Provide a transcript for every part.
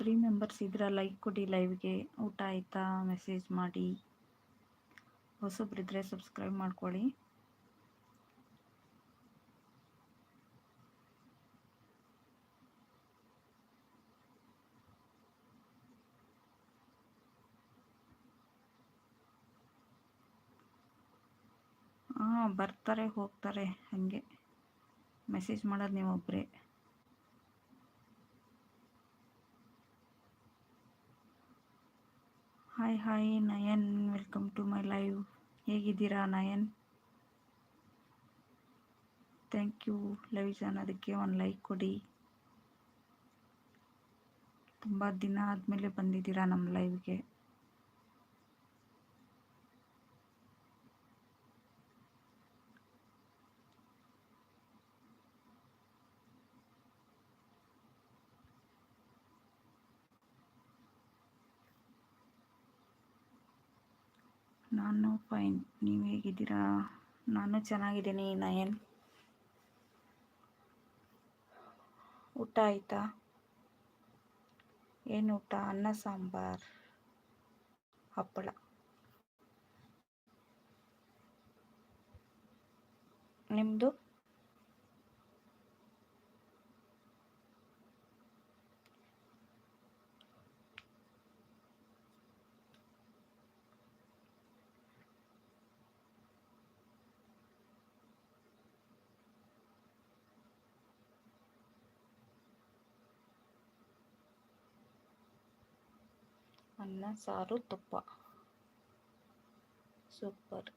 Three members ಇದ್ರೆ like ಕೊಡಿ ಲೈವ್ಗೆ ಊಟ ಆಯಿತಾ? ಮೆಸೇಜ್ ಮಾಡಿ. ಹೊಸಬ್ರಿದ್ರೆ ಸಬ್ಸ್ಕ್ರೈಬ್ ಮಾಡ್ಕೊಳ್ಳಿ. ಹಾಂ, ಬರ್ತಾರೆ, ಹೋಗ್ತಾರೆ, ಹಾಗೆ. ಮೆಸೇಜ್ ಮಾಡೋದು ನೀವು hi hi Nayan welcome to my live ಹೇಗಿದ್ದೀರಾ ನಯನ್ ಥ್ಯಾಂಕ್ ಯು ಲೈವ್ ಅದಕ್ಕೆ ಒಂದು ಲೈಕ್ ಕೊಡಿ. ತುಂಬ ದಿನ ಆದಮೇಲೆ ಬಂದಿದ್ದೀರಾ ನಮ್ಮ ಲೈವ್ಗೆ ನಾನು ಫೈನ್. ನೀವು ಹೇಗಿದ್ದೀರಾ? ನಾನು ಚೆನ್ನಾಗಿದ್ದೀನಿ, ನಯನ್. ಊಟ ಆಯಿತಾ? ಏನು ಊಟ? ಅನ್ನ, ಸಾಂಬಾರ್, ಹಪ್ಪಳ. ನಿಮ್ಮದು ಅನ್ನ ಸಾರು ತುಪ್ಪ. ಸೂಪರ್.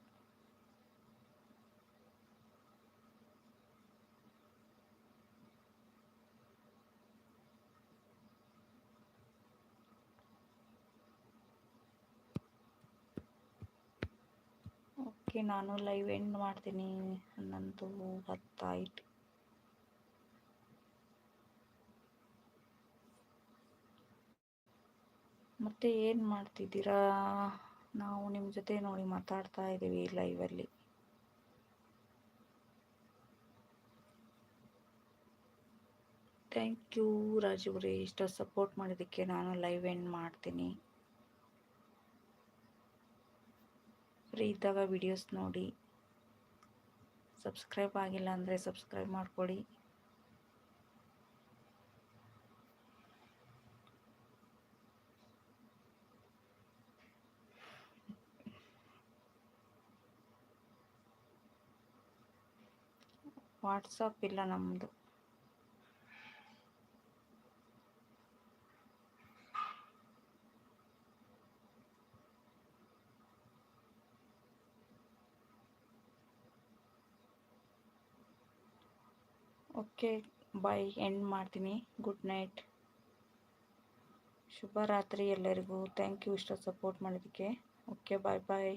ಓಕೆ ನಾನು ಲೈವ್ ಎಂಡ್ ಮಾಡ್ತೀನಿ. ಹನ್ನೊಂದು ಹತ್ತಾಯಿತು. ಮತ್ತೆ ಏನು ಮಾಡ್ತಿದ್ದೀರಾ? ನಾವು ನಿಮ್ಮ ಜೊತೆ ನೋಡಿ ಮಾತಾಡ್ತಾ ಇದ್ದೀವಿ ಲೈವಲ್ಲಿ ಥ್ಯಾಂಕ್ ಯು ರಾಜುವ್ರೆ ಇಷ್ಟ ಸಪೋರ್ಟ್ ಮಾಡಿದ್ದಕ್ಕೆ ನಾನು ಲೈವ್ ಎಂಡ್ ಮಾಡ್ತೀನಿ. ಫ್ರೀ ಇದ್ದಾಗ ವಿಡಿಯೋಸ್ ನೋಡಿ. ಸಬ್ಸ್ಕ್ರೈಬ್ ಆಗಿಲ್ಲ ಅಂದರೆ ಸಬ್ಸ್ಕ್ರೈಬ್ ಮಾಡ್ಕೊಳ್ಳಿ ವಾಟ್ಸಪ್ ಇಲ್ಲ ನಮ್ಮದು ಓಕೆ ಬಾಯ್ ಎಂಡ್ ಮಾಡ್ತೀನಿ. ಗುಡ್ ನೈಟ್ ಶುಭರಾತ್ರಿ ಎಲ್ಲರಿಗೂ. ಥ್ಯಾಂಕ್ ಯು ಇಷ್ಟ ಸಪೋರ್ಟ್ ಮಾಡಿದ್ದಕ್ಕೆ. Okay bye bye